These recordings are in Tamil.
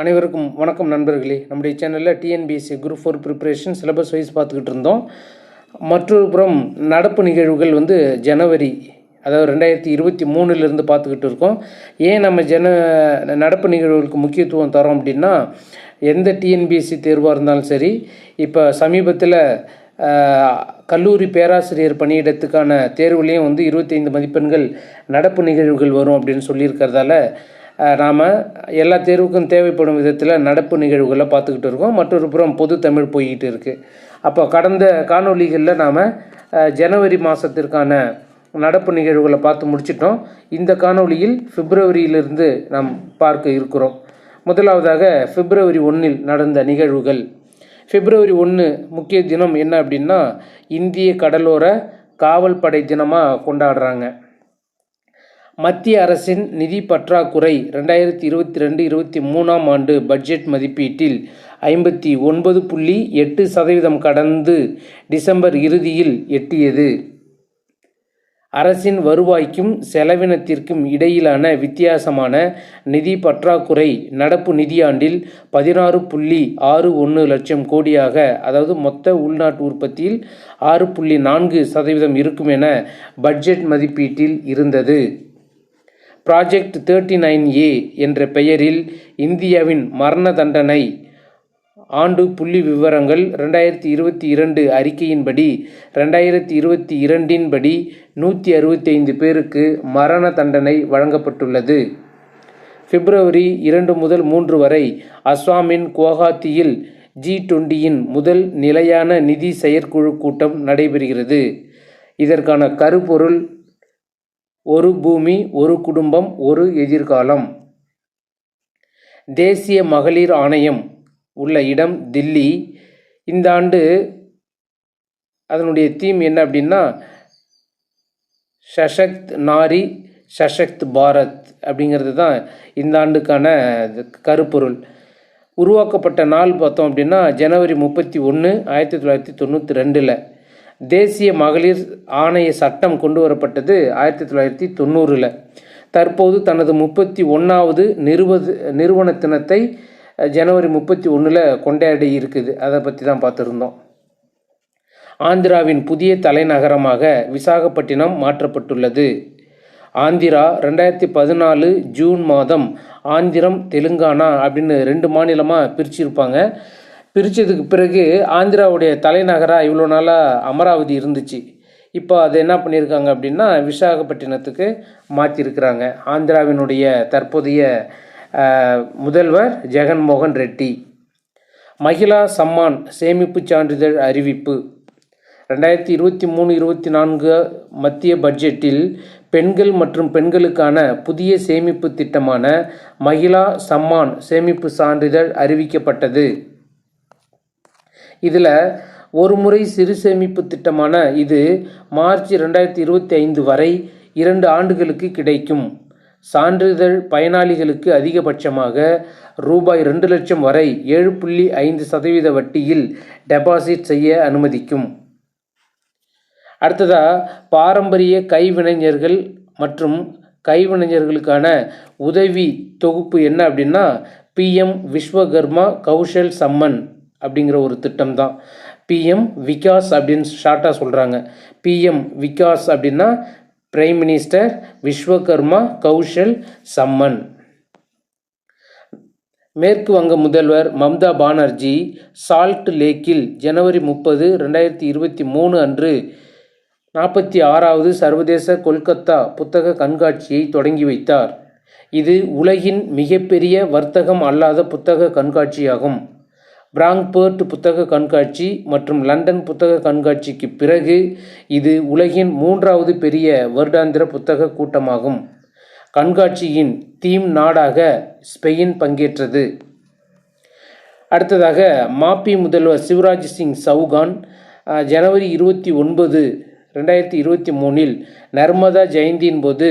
அனைவருக்கும் வணக்கம் நண்பர்களே. நம்முடைய சேனலில் TNPSC group four preparation syllabus wise பார்த்துக்கிட்டு இருந்தோம். மற்றொரு புறம் நடப்பு நிகழ்வுகள் வந்து ஜனவரி அதாவது ரெண்டாயிரத்தி இருபத்தி மூணுலேருந்து பார்த்துக்கிட்டு இருக்கோம். ஏன் நம்ம ஜன நடப்பு நிகழ்வுகளுக்கு முக்கியத்துவம் தரோம் அப்படின்னா எந்த டிஎன்பிஎஸ்சி தேர்வாக இருந்தாலும் சரி இப்போ சமீபத்தில் கல்லூரி பேராசிரியர் பணியிடத்துக்கான தேர்வுலேயும் வந்து இருபத்தைந்து மதிப்பெண்கள் நடப்பு நிகழ்வுகள் வரும் அப்படின்னு சொல்லியிருக்கிறதால நாம் எல்லா தேர்வுக்கும் தேவைப்படும் விதத்தில் நடப்பு நிகழ்வுகளை பார்த்துக்கிட்டு இருக்கோம். மற்றொரு புறம் பொது தமிழ் போய்கிட்டு இருக்குது அப்போ கடந்த காணொளிகளில் நாம் ஜனவரி மாதத்திற்கான நடப்பு நிகழ்வுகளை பார்த்து முடிச்சிட்டோம். இந்த காணொளியில் பிப்ரவரியிலிருந்து நாம் பார்க்க இருக்கிறோம். முதலாவதாக பிப்ரவரி ஒன்றில் நடந்த நிகழ்வுகள். பிப்ரவரி ஒன்று முக்கிய தினம் என்ன அப்படின்னா இந்திய கடலோர காவல் படை தினமாக கொண்டாடுறாங்க. மத்திய அரசின் நிதி பற்றாக்குறை ரெண்டாயிரத்தி இருபத்தி ரெண்டு இருபத்தி மூணாம் ஆண்டு பட்ஜெட் மதிப்பீட்டில் ஐம்பத்தி ஒன்பது புள்ளி எட்டு சதவீதம் கடந்து டிசம்பர் இறுதியில் எட்டியது. அரசின் வருவாய்க்கும் செலவினத்திற்கும் இடையிலான வித்தியாசமான நிதி பற்றாக்குறை நடப்பு நிதியாண்டில் பதினாறு புள்ளி ஆறு ஒன்று லட்சம் கோடியாக அதாவது மொத்த உள்நாட்டு உற்பத்தியில் ஆறு புள்ளி நான்கு சதவீதம் இருக்கும் என பட்ஜெட் மதிப்பீட்டில் இருந்தது. ப்ராஜெக்ட் தேர்ட்டி நைன் ஏ என்ற பெயரில் இந்தியாவின் மரண தண்டனை ஆண்டு புள்ளி விவரங்கள் ரெண்டாயிரத்தி இருபத்தி இரண்டு அறிக்கையின்படி ரெண்டாயிரத்தி இருபத்தி இரண்டின் படி நூற்றி அறுபத்தைந்து பேருக்கு மரண தண்டனை வழங்கப்பட்டுள்ளது. பிப்ரவரி இரண்டு முதல் மூன்று வரை அஸ்ஸாமின் குவஹாத்தியில் ஜி டுவெண்டியின் முதல் நிலையான நிதி செயற்குழு கூட்டம் நடைபெறுகிறது. இதற்கான கருப்பொருள் ஒரு பூமி ஒரு குடும்பம் ஒரு எதிர்காலம். தேசிய மகளிர் ஆணையம் உள்ள இடம் தில்லி. இந்த ஆண்டு அதனுடைய தீம் என்ன அப்படின்னா சஷக்த் நாரி சஷக்த் பாரத் அப்படிங்கிறது தான் இந்த ஆண்டுக்கான கருப்பொருள். உருவாக்கப்பட்ட நாள் பார்த்தோம் அப்படின்னா ஜனவரி முப்பத்தி ஒன்று ஆயிரத்தி தொள்ளாயிரத்தி தொண்ணூற்றி ரெண்டில். தேசிய மகளிர் ஆணைய சட்டம் கொண்டு வரப்பட்டது ஆயிரத்தி தொள்ளாயிரத்தி தொண்ணூறில். தற்போது தனது முப்பத்தி ஒன்றாவது நிறுவது நிறுவன தினத்தை ஜனவரி முப்பத்தி ஒன்றில் கொண்டாடி இருக்குது. அதை பற்றி தான் பார்த்துருந்தோம். ஆந்திராவின் புதிய தலைநகரமாக விசாகப்பட்டினம் மாற்றப்பட்டுள்ளது. ஆந்திரா ரெண்டாயிரத்தி பதினாலு ஜூன் மாதம் ஆந்திரம் தெலுங்கானா அப்படின்னு ரெண்டு மாநிலமாக பிரிச்சிருப்பாங்க. பிரித்ததுக்கு பிறகு ஆந்திராவுடைய தலைநகராக இவ்வளோ நாளாக அமராவதி இருந்துச்சு. இப்போ அது என்ன பண்ணியிருக்காங்க அப்படின்னா விசாகப்பட்டினத்துக்கு மாற்றிருக்கிறாங்க ஆந்திராவினுடைய தற்போதைய முதல்வர் ஜெகன்மோகன் ரெட்டி. மகிழா சம்மான் சேமிப்பு சான்றிதழ் அறிவிப்பு. ரெண்டாயிரத்தி இருபத்தி மூணு இருபத்தி நான்கு மத்திய பட்ஜெட்டில் பெண்கள் மற்றும் பெண்களுக்கான புதிய சேமிப்பு திட்டமான மகிழா சம்மான் சேமிப்பு சான்றிதழ் அறிவிக்கப்பட்டது. இதில் ஒரு முறை சிறு சேமிப்பு திட்டமான இது மார்ச் ரெண்டாயிரத்தி இருபத்தி ஐந்து வரை இரண்டு ஆண்டுகளுக்கு கிடைக்கும். சான்றிதழ் பயனாளிகளுக்கு அதிகபட்சமாக ரூபாய் ரெண்டு லட்சம் வரை ஏழு புள்ளி ஐந்து சதவீத வட்டியில் டெபாசிட் செய்ய அனுமதிக்கும். அடுத்ததாக பாரம்பரிய கைவினைஞர்கள் மற்றும் கைவினைஞர்களுக்கான உதவி தொகுப்பு என்ன அப்படின்னா பிஎம் விஸ்வகர்மா கௌஷல் சம்மன். அப்படிங்கிற ஒரு திட்டம் தான் பிஎம் விகாஸ் அப்படின்னு ஷார்ட்டாக சொல்கிறாங்க பிஎம் விகாஸ் அப்படின்னா பிரைம் மினிஸ்டர் விஸ்வகர்மா கௌஷல் சம்மன். மேற்கு வங்க முதல்வர் மம்தா பானர்ஜி சால்ட் லேக்கில் ஜனவரி முப்பது ரெண்டாயிரத்தி இருபத்தி மூணு அன்று நாற்பத்தி ஆறாவது சர்வதேச கொல்கத்தா புத்தக கண்காட்சியை தொடங்கி வைத்தார். இது உலகின் மிகப்பெரிய வர்த்தகம் அல்லாத புத்தக கண்காட்சியாகும். பிராங்க்பர்ட் புத்தக கண்காட்சி மற்றும் லண்டன் புத்தக கண்காட்சிக்கு பிறகு இது உலகின் மூன்றாவது பெரிய வருடாந்திர புத்தக கூட்டமாகும். கண்காட்சியின் தீம் நாடாக ஸ்பெயின் பங்கேற்றது. அடுத்ததாக மாப்பி முதல்வர் சிவராஜ் சிங் சவுகான் ஜனவரி இருபத்தி ஒன்பது ரெண்டாயிரத்தி இருபத்தி மூணில் நர்மதா ஜெயந்தியின் போது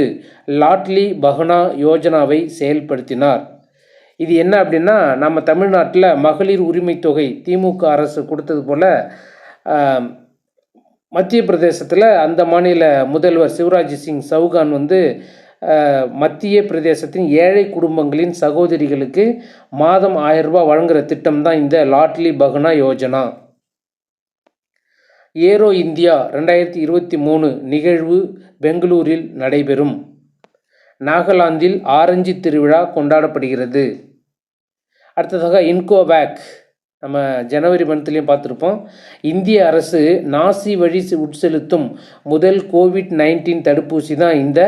லாட்லி பஹனா யோஜனாவை செயல்படுத்தினார். இது என்ன அப்படின்னா நம்ம தமிழ்நாட்டில் மகளிர் உரிமை தொகை திமுக அரசு கொடுத்தது போல் மத்திய பிரதேசத்தில் அந்த மாநில முதல்வர் சிவராஜ் சிங் சவுகான் வந்து மத்திய பிரதேசத்தின் ஏழை குடும்பங்களின் சகோதரிகளுக்கு மாதம் ஆயிரம் ரூபாய் வழங்குகிற திட்டம் தான் இந்த லாட்லி பகுனா யோஜனா. ஏரோ இந்தியா ரெண்டாயிரத்தி இருபத்தி மூணு நிகழ்வு பெங்களூரில் நடைபெறும். நாகாலாந்தில் ஆரஞ்சு திருவிழா கொண்டாடப்படுகிறது. அடுத்ததாக இன்கோவேக் நம்ம ஜனவரி மந்த்லேயும் பார்த்துருப்போம். இந்திய அரசு நாசி வழி உட்செலுத்தும் முதல் கோவிட் நைன்டீன் தடுப்பூசி தான் இந்த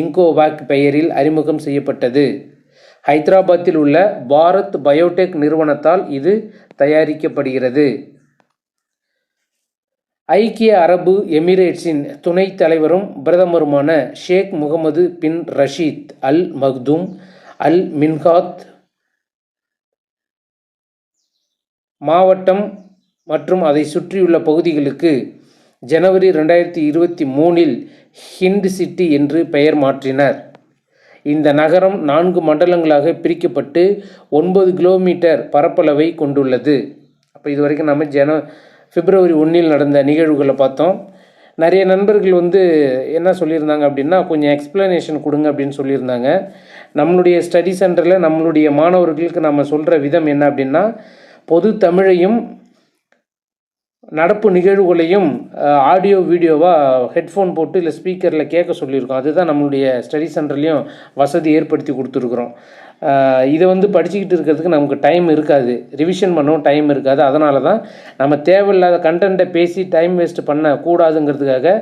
இன்கோவேக் பெயரில் அறிமுகம் செய்யப்பட்டது. ஹைதராபாத்தில் உள்ள பாரத் பயோடெக் நிறுவனத்தால் இது தயாரிக்கப்படுகிறது. ஐக்கிய அரபு எமிரேட்ஸின் துணைத் தலைவரும் பிரதமருமான ஷேக் முகமது பின் ரஷீத் அல் மக்தூம் அல் மின்ஹாத் மாவட்டம் மற்றும் அதை சுற்றியுள்ள பகுதிகளுக்கு ஜனவரி ரெண்டாயிரத்தி இருபத்தி மூணில் ஹிண்ட் சிட்டி என்று பெயர் மாற்றினர். இந்த நகரம் நான்கு மண்டலங்களாக பிரிக்கப்பட்டு ஒன்பது கிலோமீட்டர் பரப்பளவை கொண்டுள்ளது. அப்போ இது வரைக்கும் நம்ம ஜன பிப்ரவரி ஒன்றில் நடந்த நிகழ்வுகளை பார்த்தோம். நிறைய நண்பர்கள் வந்து என்ன சொல்லியிருந்தாங்க அப்படின்னா கொஞ்சம் எக்ஸ்ப்ளனேஷன் கொடுங்க அப்படின்னு சொல்லியிருந்தாங்க. நம்மளுடைய ஸ்டடி சென்டரில் நம்மளுடைய மாணவர்களுக்கு நம்ம சொல்கிற விதம் என்ன அப்படின்னா பொது தமிழையும் நடப்பு நிகழ்வுகளையும் ஆடியோ வீடியோவாக ஹெட்ஃபோன் போட்டு இல்லை ஸ்பீக்கரில் கேட்க சொல்லியிருக்கோம். அதுதான் நம்மளுடைய ஸ்டடி சென்டர்லேயும் வசதி ஏற்படுத்தி கொடுத்துருக்குறோம். இதை வந்து படிச்சுக்கிட்டு இருக்கிறதுக்கு நமக்கு டைம் இருக்காது. ரிவிஷன் பண்ணவும் டைம் இருக்காது. அதனால தான் நம்ம தேவையில்லாத கண்டென்ட்டை பேசி டைம் வேஸ்ட் பண்ணக்கூடாதுங்கிறதுக்காக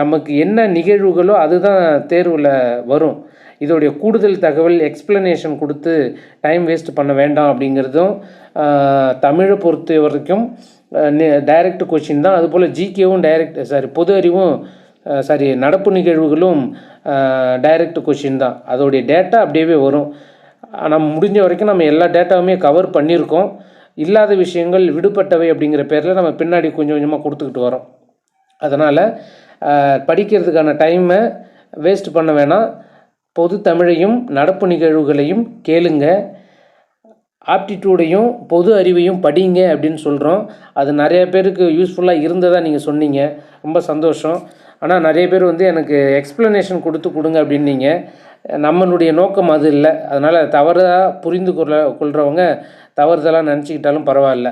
நமக்கு என்ன நிகழ்வுகளோ அதுதான் தேர்வில் வரும். இதோடைய கூடுதல் தகவல் எக்ஸ்ப்ளனேஷன் கொடுத்து டைம் வேஸ்ட் பண்ண வேண்டாம் அப்படிங்கிறதும் தமிழை பொறுத்த வரைக்கும் டைரக்ட் கொஷின் தான். அதுபோல் ஜிகேவும் டைரக்ட் சாரி பொது அறிவும் சாரி நடப்பு நிகழ்வுகளும் டைரக்ட் கொஷின் தான். அதோடைய டேட்டா அப்படியே வரும். நம்ம முடிஞ்ச வரைக்கும் நம்ம எல்லா டேட்டாவுமே கவர் பண்ணியிருக்கோம். இல்லாத விஷயங்கள் விடுபட்டவை அப்படிங்கிற பேரில் நம்ம பின்னாடி கொஞ்சம் கொஞ்சமாக கொடுத்துக்கிட்டு வரோம். அதனால் படிக்கிறதுக்கான டைமை வேஸ்ட் பண்ண வேணாம். பொது தமிழையும் நடப்பு நிகழ்வுகளையும் கேளுங்க. ஆப்டிடியூடையும் பொது அறிவையும் படிங்க அப்படின்னு சொல்கிறோம் அது நிறைய பேருக்கு யூஸ்ஃபுல்லாக இருந்ததாக நீங்கள் சொன்னீங்க. ரொம்ப சந்தோஷம். ஆனால் நிறைய பேர் வந்து எனக்கு எக்ஸ்ப்ளனேஷன் கொடுத்து கொடுங்க அப்படின்னீங்க. நம்மளுடைய நோக்கம் அது இல்லை. அதனால் தவறாக புரிந்து கொள்ள கொள்கிறவங்க தவறுதலாக நினச்சிக்கிட்டாலும் பரவாயில்ல.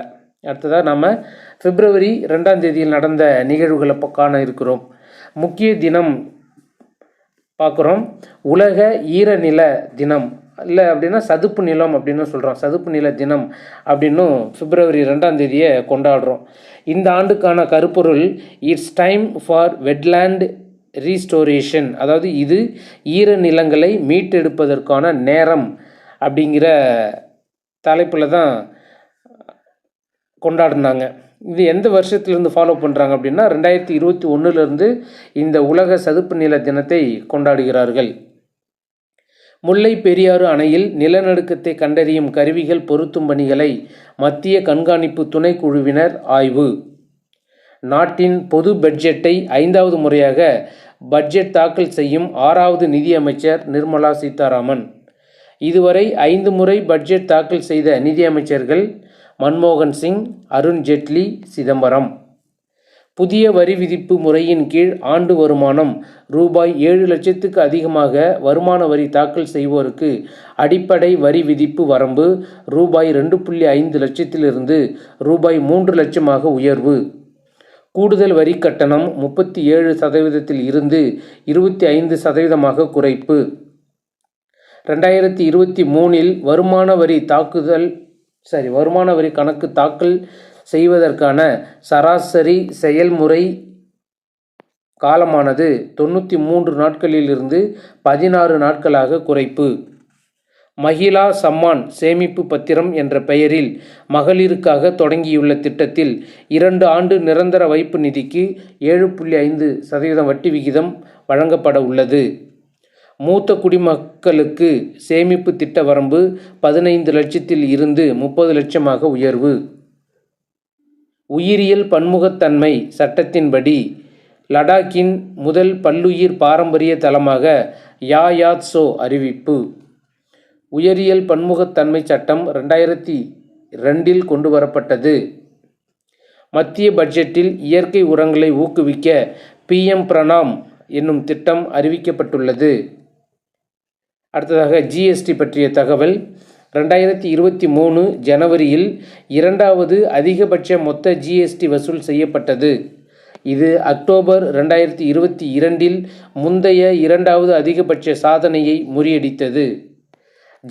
அடுத்ததாக நம்ம பிப்ரவரி ரெண்டாம் தேதியில் நடந்த நிகழ்வுகளை காண இருக்கிறோம். முக்கிய தினம் பார்க்குறோம். உலக ஈரநில தினம். இல்லை அப்படின்னா சதுப்பு நிலம் அப்படின்னு சொல்கிறோம் சதுப்பு நில தினம் அப்படின்னும் பிப்ரவரி ரெண்டாம் தேதியை கொண்டாடுறோம். இந்த ஆண்டுக்கான கருப்பொருள் it's time for wetland restoration அதாவது இது ஈரநிலங்களை மீட்டெடுப்பதற்கான நேரம் அப்படிங்கிற தலைப்பில் தான் கொண்டாடினாங்க. இது எந்த வருஷத்துலேருந்து ஃபாலோ பண்ணுறாங்க அப்படின்னா ரெண்டாயிரத்தி இருபத்தி ஒன்றுலேருந்து இந்த உலக சதுப்பு நில தினத்தை கொண்டாடுகிறார்கள். முல்லை பெரியாறு அணையில் நிலநடுக்கத்தை கண்டறியும் கருவிகள் பொருத்தும் பணிகளை மத்திய கண்காணிப்பு துணைக்குழுவினர் ஆய்வு. நாட்டின் பொது பட்ஜெட்டை ஐந்தாவது முறையாக பட்ஜெட் தாக்கல் செய்யும் ஆறாவது நிதியமைச்சர் நிர்மலா சீதாராமன். இதுவரை ஐந்து முறை பட்ஜெட் தாக்கல் செய்த நிதியமைச்சர்கள் மன்மோகன் சிங் அருண் ஜேட்லி சிதம்பரம். புதிய வரி விதிப்பு முறையின் கீழ் ஆண்டு வருமானம் ரூபாய் ஏழு லட்சத்துக்கு அதிகமாக வருமான வரி தாக்கல் செய்வோருக்கு அடிப்படை வரி விதிப்பு வரம்பு ரூபாய் ரெண்டு புள்ளி ஐந்து லட்சத்திலிருந்து ரூபாய் மூன்று லட்சமாக உயர்வு. கூடுதல் வரி கட்டணம் முப்பத்தி ஏழு சதவீதத்தில் இருந்து இருபத்தி ஐந்து சதவீதமாக குறைப்பு. ரெண்டாயிரத்தி இருபத்தி மூணில் வருமான வரி தாக்குதல் சரி வருமான வரி கணக்கு தாக்கல் செய்வதற்கான சராசரி செயல்முறை காலமானது தொண்ணூற்றி மூன்று நாட்களிலிருந்து பதினாறு நாட்களாக குறைப்பு. மகிழா சம்மான் சேமிப்பு பத்திரம் என்ற பெயரில் மகளிருக்காக தொடங்கியுள்ள திட்டத்தில் இரண்டு ஆண்டு நிரந்தர வைப்பு நிதிக்கு ஏழு புள்ளி ஐந்து சதவீதம் வட்டி விகிதம் வழங்கப்பட உள்ளது. மூத்த குடிமக்களுக்கு சேமிப்பு திட்ட வரம்பு பதினைந்து லட்சத்தில் இருந்து முப்பது லட்சமாக உயர்வு. உயிரியல் பன்முகத்தன்மை சட்டத்தின்படி லடாக்கின் முதல் பல்லுயிர் பாரம்பரிய தலமாக யாயாத்சோ அறிவிப்பு. உயிரியல் பன்முகத்தன்மை சட்டம் ரெண்டாயிரத்தி ரெண்டில் கொண்டு வரப்பட்டது. மத்திய பட்ஜெட்டில் இயற்கை உரங்களை ஊக்குவிக்க பிஎம் பிரணாம் என்னும் திட்டம் அறிவிக்கப்பட்டுள்ளது. அடுத்ததாக ஜிஎஸ்டி பற்றிய தகவல். ரெண்டாயிரத்தி இருபத்தி மூணு ஜனவரியில் இரண்டாவது அதிகபட்ச மொத்த ஜிஎஸ்டி வசூல் செய்யப்பட்டது. இது அக்டோபர் ரெண்டாயிரத்தி இருபத்தி இரண்டில் முந்தைய இரண்டாவது அதிகபட்ச சாதனையை முறியடித்தது.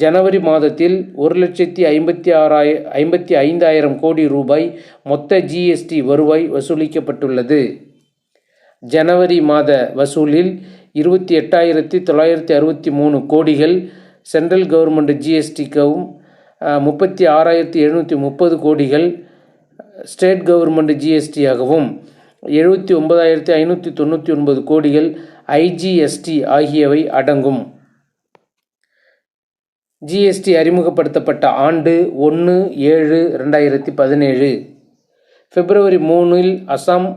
ஜனவரி மாதத்தில் ஒரு லட்சத்தி ஐம்பத்தி ஆறாய ஐம்பத்தி ஐந்தாயிரம் கோடி ரூபாய் மொத்த ஜிஎஸ்டி வருவாய் வசூலிக்கப்பட்டுள்ளது. ஜனவரி மாத வசூலில் இருபத்தி எட்டாயிரத்தி தொள்ளாயிரத்தி அறுபத்தி மூணு கோடிகள் சென்ட்ரல் கவர்மெண்ட் ஜிஎஸ்டிக்கும் முப்பத்தி ஆறாயிரத்தி எழுநூற்றி முப்பது கோடிகள் ஸ்டேட் கவர்மெண்ட் ஜிஎஸ்டியாகவும் எழுபத்தி ஒன்பதாயிரத்தி ஐநூற்றி தொண்ணூற்றி ஒன்பது கோடிகள் ஐஜிஎஸ்டி ஆகியவை அடங்கும். ஜிஎஸ்டி அறிமுகப்படுத்தப்பட்ட ஆண்டு ஒன்று ஏழு ரெண்டாயிரத்தி பதினேழு. பிப்ரவரி மூணில் அசாம்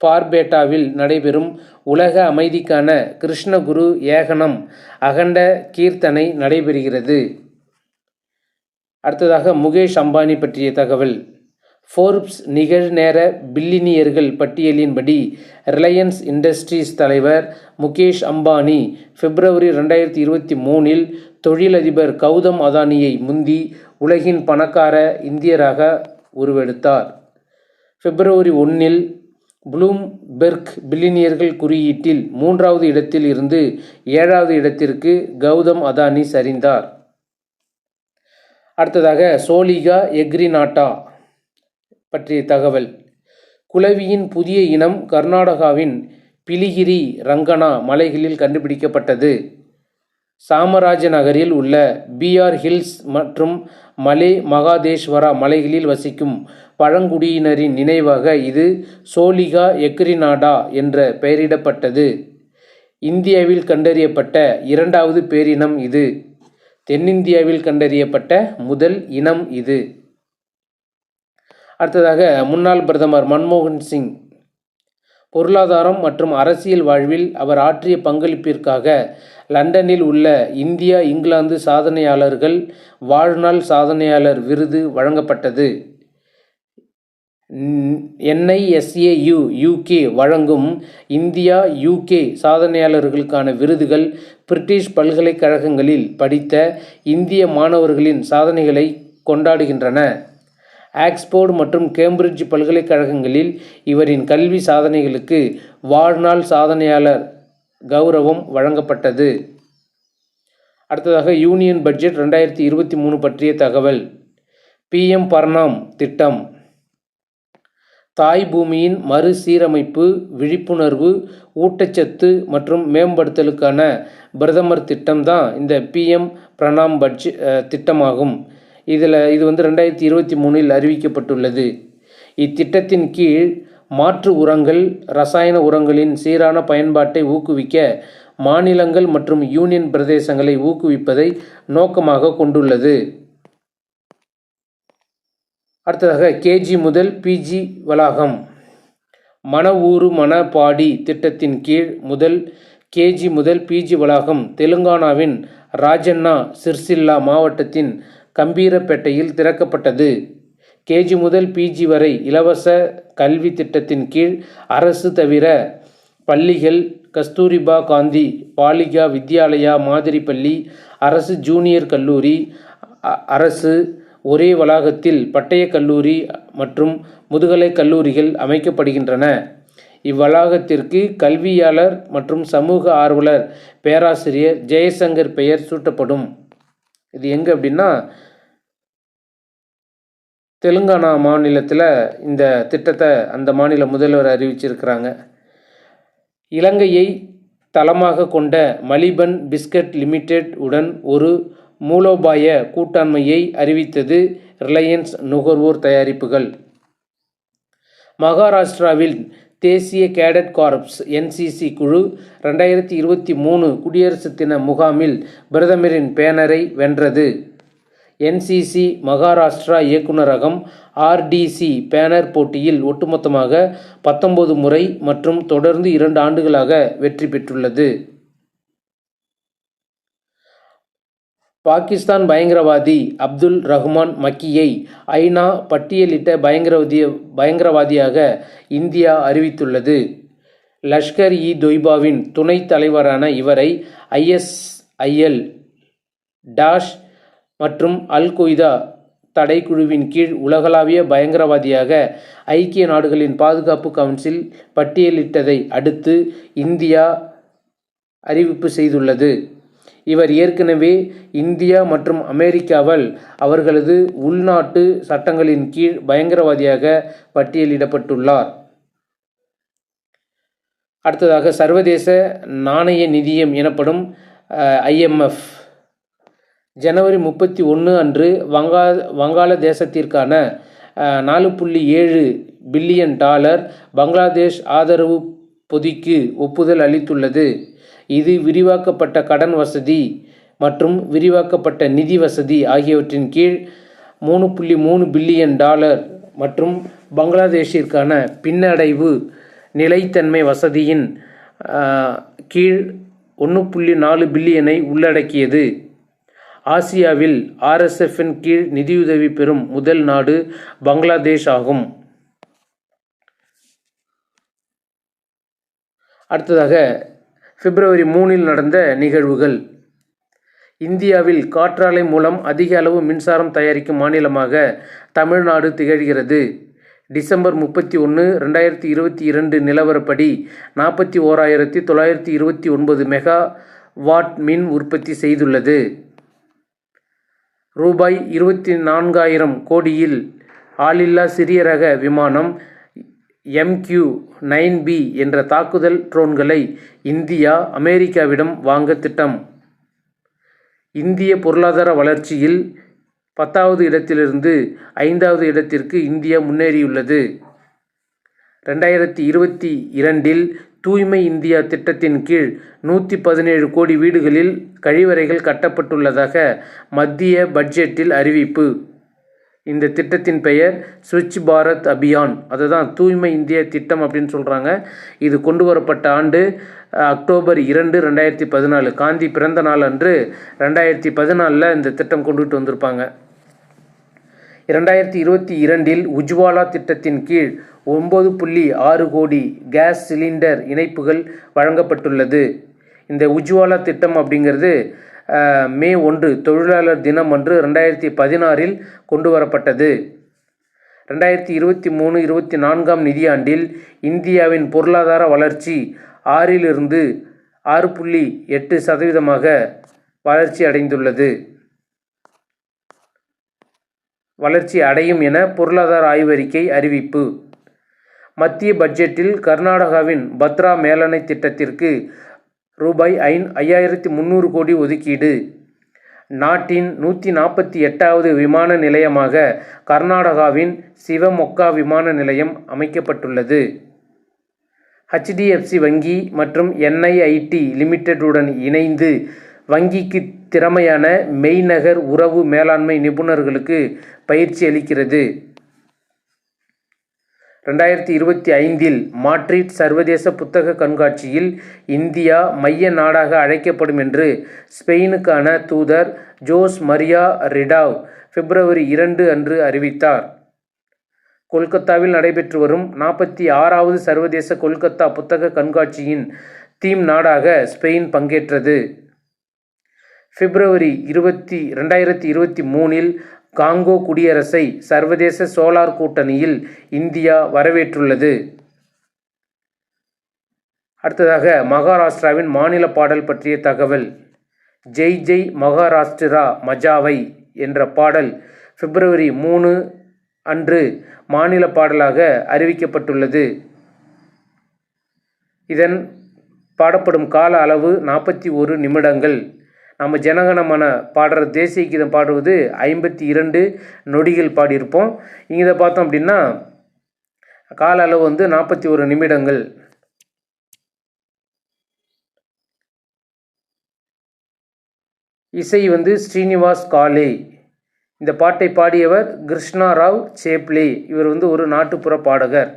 பார்பேட்டாவில் நடைபெறும் உலக அமைதிக்கான கிருஷ்ணகுரு ஏகனம் அகண்ட கீர்த்தனை நடைபெறுகிறது. அடுத்ததாக முகேஷ் அம்பானி பற்றிய தகவல். ஃபோர்ப்ஸ் நிகழ்நேர பில்லினியர்கள் பட்டியலின்படி ரிலையன்ஸ் இண்டஸ்ட்ரீஸ் தலைவர் முகேஷ் அம்பானி பிப்ரவரி ரெண்டாயிரத்தி இருபத்தி மூணில் தொழிலதிபர் கௌதம் அதானியை முந்தி உலகின் பணக்கார இந்தியராக உருவெடுத்தார். பிப்ரவரி ஒன்றில் ப்ளூம்பெர்க் பில்லினியர்கள் குறியீட்டில் மூன்றாவது இடத்தில் இருந்து ஏழாவது இடத்திற்கு கௌதம் அதானி சரிந்தார். அடுத்ததாக சோலிகா எக்ரிநாட்டா பற்றிய தகவல். குலவியின் புதிய இனம் கர்நாடகாவின் பிலிகிரி ரங்கனா மலைகளில் கண்டுபிடிக்கப்பட்டது. சாமராஜ நகரில் உள்ள பிஆர் ஹில்ஸ் மற்றும் மலே மகாதேஸ்வரா மலைகளில் வசிக்கும் பழங்குடியினரின் நினைவாக இது சோலிகா எக்ரினாடா என்ற பெயரிடப்பட்டது. இந்தியாவில் கண்டறியப்பட்ட இரண்டாவது பேரினம் இது. தென்னிந்தியாவில் கண்டறியப்பட்ட முதல் இனம் இது. அடுத்ததாக முன்னாள் பிரதமர் மன்மோகன் சிங். பொருளாதாரம் மற்றும் அரசியல் வாழ்வில் அவர் ஆற்றிய பங்களிப்பிற்காக லண்டனில் உள்ள இந்தியா இங்கிலாந்து சாதனையாளர்கள் வாழ்நாள் சாதனையாளர் விருது வழங்கப்பட்டது. என்ஐஎஸ்ஏயு யூகே வழங்கும் இந்தியா யூகே சாதனையாளர்களுக்கான விருதுகள் பிரிட்டிஷ் பல்கலைக்கழகங்களில் படித்த இந்திய மாணவர்களின் சாதனைகளை கொண்டாடுகின்றன. ஆக்ஸ்போர்டு மற்றும் கேம்பிரிட்ஜ் பல்கலைக்கழகங்களில் இவரின் கல்வி சாதனைகளுக்கு வாழ்நாள் சாதனையாளர் கௌரவம் வழங்கப்பட்டது. அடுத்ததாக யூனியன் பட்ஜெட் ரெண்டாயிரத்தி இருபத்தி மூணு பற்றிய தகவல். பிஎம் பர்னாம் திட்டம். தாய் பூமியின் மறுசீரமைப்பு விழிப்புணர்வு ஊட்டச்சத்து மற்றும் மேம்படுத்தலுக்கான பிரதமர் திட்டம் தான் இந்த பிஎம் பிரணாம் பட்ஜெட் திட்டமாகும். இதில் இது வந்து ரெண்டாயிரத்தி இருபத்தி மூணில் அறிவிக்கப்பட்டுள்ளது. இத்திட்டத்தின் கீழ் மாற்று உரங்கள் ரசாயன உரங்களின் சீரான பயன்பாட்டை ஊக்குவிக்க மாநிலங்கள் மற்றும் யூனியன் பிரதேசங்களை ஊக்குவிப்பதை நோக்கமாக கொண்டுள்ளது. அடுத்ததாக கேஜி முதல் பிஜி வளாகம். மன ஊறு மனப்பாடி திட்டத்தின் கீழ் முதல் கேஜி முதல் பிஜி வளாகம் தெலுங்கானாவின் ராஜண்ணா சிர்சில்லா மாவட்டத்தின் கம்பீரப்பேட்டையில் திறக்கப்பட்டது. கேஜி முதல் பிஜி வரை இலவச கல்வி திட்டத்தின் கீழ் அரசு தவிர பள்ளிகள் கஸ்தூரிபா காந்தி பாலிகா வித்யாலயா மாதிரி பள்ளி அரசு ஜூனியர் கல்லூரி அரசு ஒரே வளாகத்தில் பட்டய கல்லூரி மற்றும் முதுகலை கல்லூரிகள் அமைக்கப்படுகின்றன. இவ்வளாகத்திற்கு கல்வியாளர் மற்றும் சமூக ஆர்வலர் பேராசிரியர் ஜெயசங்கர் பெயர் சூட்டப்படும். இது எங்கே அப்படின்னா தெலுங்கானா மாநிலத்தில் இந்த திட்டத்தை அந்த மாநில முதல்வர் அறிவிச்சிருக்கிறாங்க. இலங்கையை தளமாக கொண்ட மலிபன் பிஸ்கட் லிமிடெட் உடன் ஒரு மூலோபாய கூட்டாண்மையை அறிவித்தது ரிலையன்ஸ் நுகர்வோர் தயாரிப்புகள். மகாராஷ்டிராவில் தேசிய கேடட் கார்ப்ஸ் என்சிசி குழு ரெண்டாயிரத்தி இருபத்தி மூணு குடியரசு தின முகாமில் பிரதமரின் பேனரை வென்றது. என்சிசி மகாராஷ்டிரா இயக்குநரகம் ஆர்டிசி பேனர் போட்டியில் ஒட்டுமொத்தமாக பத்தொன்பது முறை மற்றும் தொடர்ந்து இரண்டு ஆண்டுகளாக வெற்றி பெற்றுள்ளது. பாகிஸ்தான் பயங்கரவாதி அப்துல் ரஹ்மான் மக்கியை ஐநா பட்டியலிட்ட பயங்கரவாதிய பயங்கரவாதியாக இந்தியா அறிவித்துள்ளது. லஷ்கர் இ தொய்பாவின் துணைத் தலைவரான இவரை ஐஎஸ்ஐஎல் டாஷ் மற்றும் அல் கொய்தா தடைக்குழுவின் கீழ் உலகளாவிய பயங்கரவாதியாக ஐக்கிய நாடுகளின் பாதுகாப்பு கவுன்சில் பட்டியலிட்டதை அடுத்து இந்தியா அறிவிப்பு செய்துள்ளது. இவர் ஏற்கனவே இந்தியா மற்றும் அமெரிக்காவால் அவர்களது உள்நாட்டு சட்டங்களின் கீழ் பயங்கரவாதியாக பட்டியலிடப்பட்டுள்ளார். அடுத்ததாக சர்வதேச நாணய நிதியம் எனப்படும் ஐஎம்எஃப் ஜனவரி முப்பத்தி ஒன்று அன்று வங்கா வங்காளதேசத்திற்கான தேசத்திற்கான நாலு புள்ளி ஏழு பில்லியன் டாலர் பங்களாதேஷ் ஆதரவு பொதிக்கு ஒப்புதல் அளித்துள்ளது. இது விரிவாக்கப்பட்ட கடன் வசதி மற்றும் விரிவாக்கப்பட்ட நிதி வசதி ஆகியவற்றின் கீழ் மூணு புள்ளி மூணு பில்லியன் டாலர் மற்றும் பங்களாதேஷிற்கான பின்னடைவு நிலைத்தன்மை வசதியின் கீழ் ஒன்று புள்ளி நாலு பில்லியனை உள்ளடக்கியது. ஆசியாவில் ஆர்எஸ்எஃப்பின் கீழ் நிதியுதவி பெறும் முதல் நாடு பங்களாதேஷ் ஆகும். அடுத்ததாக பிப்ரவரி மூணில் நடந்த நிகழ்வுகள். இந்தியாவில் காற்றாலை மூலம் அதிக அளவு மின்சாரம் தயாரிக்கும் மாநிலமாக தமிழ்நாடு திகழ்கிறது. டிசம்பர் முப்பத்தி ஒன்று ரெண்டாயிரத்தி இருபத்தி இரண்டு நிலவரப்படி நாற்பத்தி ஓராயிரத்தி தொள்ளாயிரத்தி இருபத்தி ஒன்பது மெகா வாட் மின் உற்பத்தி செய்துள்ளது. ரூபாய் இருபத்தி நான்காயிரம் கோடியில் ஆளில்லா சிறிய ரக விமானம் எம்கியூ நைன் பி என்ற தாக்குதல் ட்ரோன்களை இந்தியா அமெரிக்காவிடம் வாங்க திட்டம். இந்திய பொருளாதார வளர்ச்சியில் பத்தாவது இடத்திலிருந்து ஐந்தாவது இடத்திற்கு இந்தியா முன்னேறியுள்ளது. ரெண்டாயிரத்தி இருபத்தி இரண்டில் தூய்மை இந்தியா திட்டத்தின் கீழ் நூற்றி பதினேழு கோடி வீடுகளில் கழிவறைகள் கட்டப்பட்டுள்ளதாக மத்திய பட்ஜெட்டில் அறிவிப்பு. இந்த திட்டத்தின் பெயர் ஸ்வச் பாரத் அபியான். அதுதான் தூய்மை இந்திய திட்டம் அப்படின்னு சொல்கிறாங்க இது கொண்டு வரப்பட்ட ஆண்டு அக்டோபர் இரண்டு ரெண்டாயிரத்தி பதினாலு. காந்தி பிறந்த நாள் அன்று ரெண்டாயிரத்தி பதினாலில் இந்த திட்டம் கொண்டுட்டு வந்திருப்பாங்க. இரண்டாயிரத்தி இருபத்தி இரண்டில் உஜ்வாலா திட்டத்தின் கீழ் ஒம்பது புள்ளி ஆறு கோடி கேஸ் சிலிண்டர் இணைப்புகள் வழங்கப்பட்டுள்ளது. இந்த உஜ்வாலா திட்டம் அப்படிங்கிறது மே ஒன்று தொழிலாளர் தினம் அன்று ரெண்டாயிரத்தி பதினாறில் கொண்டு வரப்பட்டது ரெண்டாயிரத்தி இருபத்தி மூணு இருபத்தி நான்காம் நிதியாண்டில் இந்தியாவின் பொருளாதார வளர்ச்சி ஆறிலிருந்து ஆறு புள்ளி எட்டு சதவீதமாக வளர்ச்சி அடைந்துள்ளது. வளர்ச்சி அடையும் என பொருளாதார ஆய்வறிக்கை அறிவிப்பு. மத்திய பட்ஜெட்டில் கர்நாடகாவின் பத்ரா மேலணை திட்டத்திற்கு ரூபாய் ஐந் ஐயாயிரத்தி முந்நூறு கோடி ஒதுக்கீடு. நாட்டின் நூற்றி நாற்பத்தி எட்டாவது விமான நிலையமாக கர்நாடகாவின் சிவமொக்கா விமான நிலையம் அமைக்கப்பட்டுள்ளது. ஹெச்டிஎஃப்சி வங்கி மற்றும் என்ஐஐடி லிமிடெட்டுடன் இணைந்து வங்கிக்கு திறமையான மெய்நகர் உறவு மேலாண்மை நிபுணர்களுக்கு பயிற்சி அளிக்கிறது. ரெண்டாயிரத்தி இருபத்தி ஐந்தில் மாட்ரிட் சர்வதேச புத்தக கண்காட்சியில் இந்தியா மைய நாடாக அழைக்கப்படும் என்று ஸ்பெயினுக்கான தூதர் ஜோஸ் மரியா ரிடாவ் பிப்ரவரி இரண்டு அன்று அறிவித்தார். கொல்கத்தாவில் நடைபெற்று வரும் நாற்பத்தி ஆறாவது சர்வதேச கொல்கத்தா புத்தக கண்காட்சியின் தீம் நாடாக ஸ்பெயின் பங்கேற்றது. பிப்ரவரி இருபத்தி ரெண்டாயிரத்தி இருபத்தி மூணில் காங்கோ குடியரசை சர்வதேச சோலார் கூட்டணியில் இந்தியா வரவேற்றுள்ளது. அடுத்ததாக மகாராஷ்டிராவின் மாநில பாடல் பற்றிய தகவல். ஜெய் ஜெய் மகாராஷ்டிரா மஜாவை என்ற பாடல் பிப்ரவரி மூணு அன்று மாநில பாடலாக அறிவிக்கப்பட்டுள்ளது. இதன் பாடப்படும் கால அளவு நாற்பத்தி ஒரு நிமிடங்கள். நம்ம ஜனகணமன பாடுற தேசிய கீதம் பாடுவது ஐம்பத்தி இரண்டு நொடிகள் பாடியிருப்போம். இதை பார்த்தோம் அப்படின்னா கால அளவு வந்து நாற்பத்தி ஒரு நிமிடங்கள். இசை வந்து ஸ்ரீனிவாஸ் காலே. இந்த பாட்டை பாடியவர் கிருஷ்ணா ராவ் சேப்லே. இவர் வந்து ஒரு நாட்டுப்புற பாடகர்.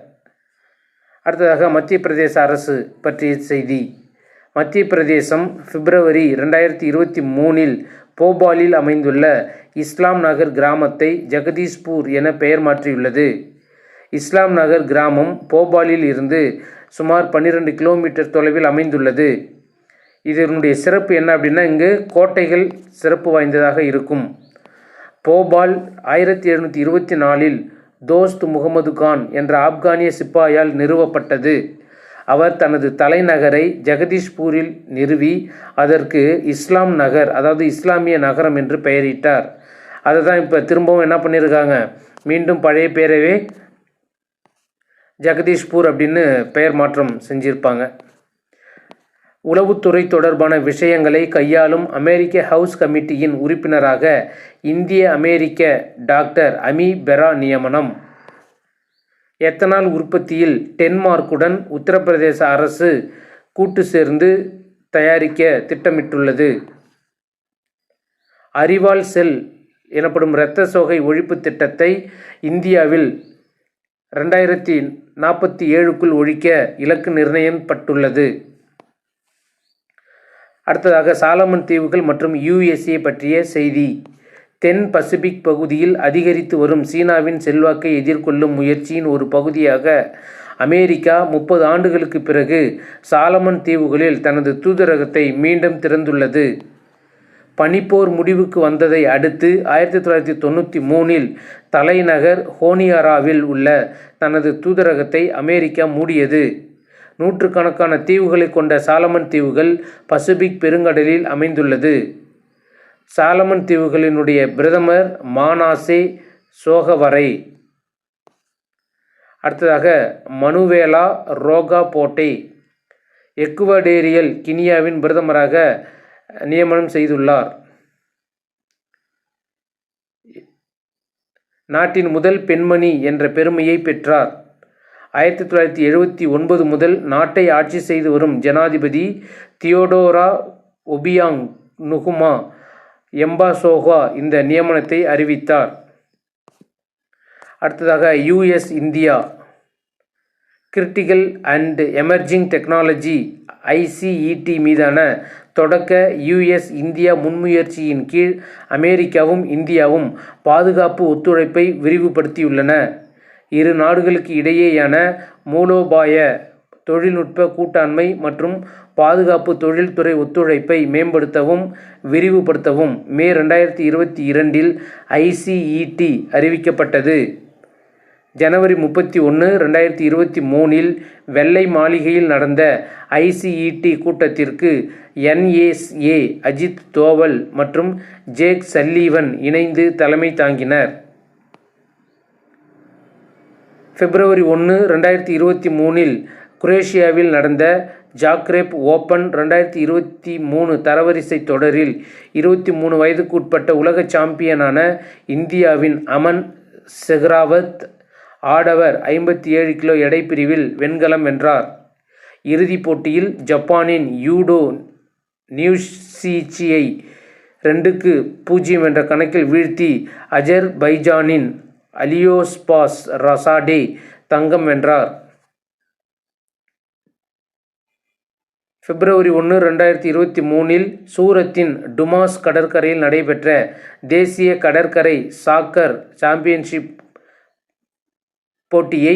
அடுத்ததாக மத்திய பிரதேச அரசு பற்றிய செய்தி. மத்திய பிரதேசம் பிப்ரவரி இரண்டாயிரத்தி இருபத்தி மூணில் போபாலில் அமைந்துள்ள இஸ்லாம் நகர் கிராமத்தை ஜெகதீஷ்பூர் என பெயர் மாற்றியுள்ளது. இஸ்லாம் நகர் கிராமம் போபாலில் இருந்து சுமார் பன்னிரெண்டு கிலோமீட்டர் தொலைவில் அமைந்துள்ளது. இதனுடைய சிறப்பு என்ன அப்படின்னா இங்கு கோட்டைகள் சிறப்பு வாய்ந்ததாக இருக்கும். போபால் ஆயிரத்தி எழுநூற்றி இருபத்தி நாலில் தோஸ்த் முகமது கான் என்ற ஆப்கானிய சிப்பாயால் நிறுவப்பட்டது. அவர் தனது தலைநகரை ஜெகதீஷ்பூரில் நிறுவி அதற்கு இஸ்லாம் நகர் அதாவது இஸ்லாமிய நகரம் என்று பெயரிட்டார். அதை தான் இப்போ திரும்பவும் என்ன பண்ணியிருக்காங்க மீண்டும் பழைய பேரவே ஜெகதீஷ்பூர் அப்படின்னு பெயர் மாற்றம் செஞ்சிருப்பாங்க. உளவுத்துறை தொடர்பான விஷயங்களை கையாளும் அமெரிக்க ஹவுஸ் கமிட்டியின் உறுப்பினராக இந்திய அமெரிக்க டாக்டர் அமி பெரா நியமனம். எத்தனால் உற்பத்தியில் டென்மார்க்குடன் உத்தரப்பிரதேச அரசு கூட்டு சேர்ந்து தயாரிக்க திட்டமிட்டுள்ளது. அரிவால் செல் எனப்படும் இரத்த சோகை ஒழிப்பு திட்டத்தை இந்தியாவில் ரெண்டாயிரத்தி நாற்பத்தி ஏழுக்குள் ஒழிக்க இலக்கு நிர்ணயப்பட்டுள்ளது அடுத்ததாக சாலமன் தீவுகள் மற்றும் யுஎஸ்ஏ பற்றிய செய்தி. தென் பசிபிக் பகுதியில் அதிகரித்து வரும் சீனாவின் செல்வாக்கை எதிர்கொள்ளும் முயற்சியின் ஒரு பகுதியாக அமெரிக்கா முப்பது ஆண்டுகளுக்கு பிறகு சாலமன் தீவுகளில் தனது தூதரகத்தை மீண்டும் திறந்துள்ளது. பனிப்போர் முடிவுக்கு வந்ததை அடுத்து ஆயிரத்தி தொள்ளாயிரத்தி தொண்ணூற்றி மூணில் தலைநகர் ஹோனியாராவில் உள்ள தனது தூதரகத்தை அமெரிக்கா மூடியது. நூற்றுக்கணக்கான தீவுகளை கொண்ட சாலமன் தீவுகள் பசிபிக் பெருங்கடலில் அமைந்துள்ளது. சாலமன் தீவுகளினுடைய பிரதமர் மானாசே சோகவரை. அடுத்ததாக மனுவேலா ரோகா போட்டை. எக்குவடேரியல் கினியாவின் பிரதமராக நியமனம் செய்துள்ளார். நாட்டின் முதல் பெண்மணி என்ற பெருமையை பெற்றார். ஆயிரத்தி தொள்ளாயிரத்தி எழுபத்தி ஒன்பது முதல் நாட்டை ஆட்சி செய்து வரும் ஜனாதிபதி தியோடோரா ஒபியாங் நுகுமா எம்பாசோகா இந்த நியமனத்தை அறிவித்தார். அடுத்ததாக US India. Critical and emerging technology ICET மீதான தொடக்க யுஎஸ் இந்தியா முன்முயற்சியின் கீழ் அமெரிக்காவும் இந்தியாவும் பாதுகாப்பு ஒத்துழைப்பை விரிவுபடுத்தியுள்ளன. இரு நாடுகளுக்கு இடையேயான மூலோபாய தொழில்நுட்ப கூட்டாண்மை மற்றும் பாதுகாப்பு தொழில்துறை ஒத்துழைப்பை மேம்படுத்தவும் விரிவுபடுத்தவும் மே ரெண்டாயிரத்தி இருபத்தி இரண்டில் ஐசிஇடி அறிவிக்கப்பட்டது. ஜனவரி முப்பத்தி ஒன்று ரெண்டாயிரத்தி இருபத்தி மூணில் வெள்ளை மாளிகையில் நடந்த ஐசிஇடி கூட்டத்திற்கு என்ஏஸ்ஏ அஜித் தோவல் மற்றும் ஜேக் சல்லீவன் இணைந்து தலைமை தாங்கினர். பிப்ரவரி ஒன்று ரெண்டாயிரத்தி இருபத்தி மூணில் குரேஷியாவில் நடந்த ஜாக்ரேப் ஓப்பன் ரெண்டாயிரத்தி இருபத்தி மூணு தரவரிசை தொடரில் இருபத்தி மூணு வயதுக்குட்பட்ட உலக சாம்பியனான இந்தியாவின் அமன் செஹ்ராவத் ஆடவர் ஐம்பத்தி ஏழு கிலோ எடை பிரிவில் வெண்கலம் வென்றார். இறுதிப் போட்டியில் ஜப்பானின் யூடோ நியூசிச்சியை ரெண்டுக்கு பூஜ்ஜியம் என்ற கணக்கில் வீழ்த்தி அஜர் பைஜானின் அலியோஸ்பாஸ் ரசாடே தங்கம் வென்றார். பிப்ரவரி ஒன்று ரெண்டாயிரத்தி இருபத்தி மூணில் சூரத்தின் டுமாஸ் கடற்கரையில் நடைபெற்ற தேசிய கடற்கரை சாக்கர் சாம்பியன்ஷிப் போட்டியை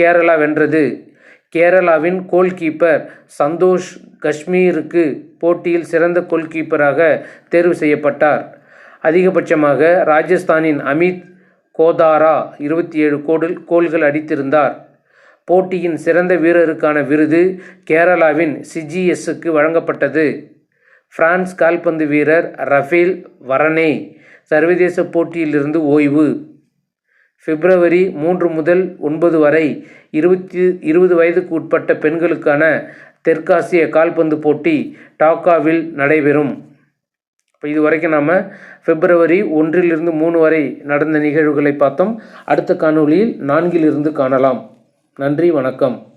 கேரளா வென்றது. கேரளாவின் கோல்கீப்பர் சந்தோஷ் காஷ்மீருக்கு போட்டியில் சிறந்த கோல்கீப்பராக தேர்வு செய்யப்பட்டார். அதிகபட்சமாக ராஜஸ்தானின் அமித் கோதாரா இருபத்தி ஏழு கோடில் கோல்கள் அடித்திருந்தார். போட்டியின் சிறந்த வீரருக்கான விருது கேரளாவின் சிஜிஎஸ்ஸுக்கு வழங்கப்பட்டது. பிரான்ஸ் கால்பந்து வீரர் ரஃபேல் வரனே சர்வதேச போட்டியிலிருந்து ஓய்வு. பிப்ரவரி மூன்று முதல் ஒன்பது வரை இருபத்தி இருபது வயதுக்கு உட்பட்ட பெண்களுக்கான தெற்காசிய கால்பந்து போட்டி டாக்காவில் நடைபெறும். இப்போ இது வரைக்கும் நாம் பிப்ரவரி ஒன்றிலிருந்து மூணு வரை நடந்த நிகழ்வுகளை பார்த்தோம். அடுத்த காணொளியில் நான்கிலிருந்து காணலாம். நன்றி வணக்கம்.